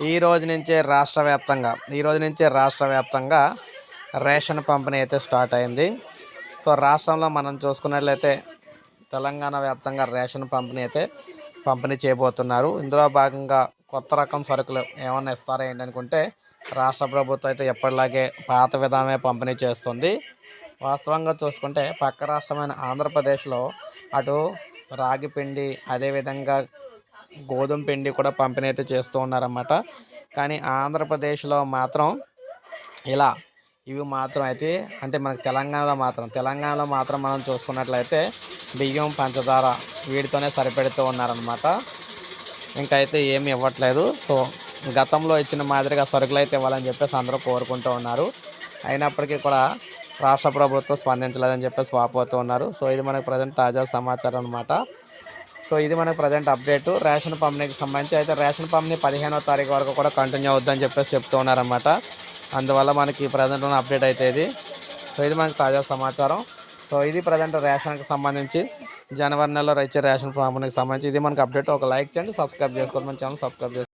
ఈ రోజు నుంచే రాష్ట్ర వ్యాప్తంగా ఈ రోజు నుంచే రాష్ట్ర వ్యాప్తంగా రేషన్ పంపిణీ అయితే స్టార్ట్ అయింది. సో రాష్ట్రంలో మనం చూసుకున్నట్లయితే తెలంగాణ వ్యాప్తంగా రేషన్ పంపిణీ అయితే పంపిణీ చేయబోతున్నారు. ఇందులో భాగంగా కొత్త రకం సరుకులు ఏమైనా ఇస్తారా ఏంటనుకుంటే రాష్ట్ర ప్రభుత్వం అయితే ఎప్పటిలాగే పాత విధానమే పంపిణీ చేస్తుంది. వాస్తవంగా చూసుకుంటే పక్క రాష్ట్రమైన ఆంధ్రప్రదేశ్లో అటు రాగి పిండి అదేవిధంగా గోధుమ పిండి కూడా పంపిణీ అయితే చేస్తూ ఉన్నారన్నమాట. కానీ ఆంధ్రప్రదేశ్లో మాత్రం ఇలా ఇవి మాత్రం అయితే అంటే మనకి తెలంగాణలో మాత్రం తెలంగాణలో మాత్రం మనం చూసుకున్నట్లయితే బియ్యం పంచదార వీటితోనే సరిపెడుతూ ఉన్నారనమాట ఇంకైతే ఏమి ఇవ్వట్లేదు. సో గతంలో ఇచ్చిన మాదిరిగా సరుకులు అయితే ఇవ్వాలని చెప్పేసి అందరూ కోరుకుంటూ ఉన్నారు. అయినప్పటికీ కూడా రాష్ట్ర ప్రభుత్వం స్పందించలేదని చెప్పేసి వాపోతూ ఉన్నారు. సో ఇది మనకు ప్రజెంట్ తాజా సమాచారం అనమాట సో ఇది మనకు ప్రజెంట్ అప్డేట్ రేషన్ పంపిణీకి సంబంధించి అయితే రేషన్ పంపిణీ పదిహేనో తారీఖు వరకు కూడా కంటిన్యూ అవుద్దని చెప్పేసి చెప్తూ ఉన్నారన్నమాట. అందువల్ల మనకి ప్రజెంట్ ఉన్న అప్డేట్ అయితే ఇది. సో ఇది మనకి తాజా సమాచారం. సో ఇది ప్రజెంట్ రేషన్కి సంబంధించి జనవరి నెలలో ఇచ్చే రేషన్ పంపిణీకి సంబంధించి ఇది మనకి అప్డేట్ ఒక లైక్ చేయండి సబ్స్క్రైబ్ చేసుకోవాలి మన ఛానల్ సబ్స్క్రైబ్ చేసుకోండి.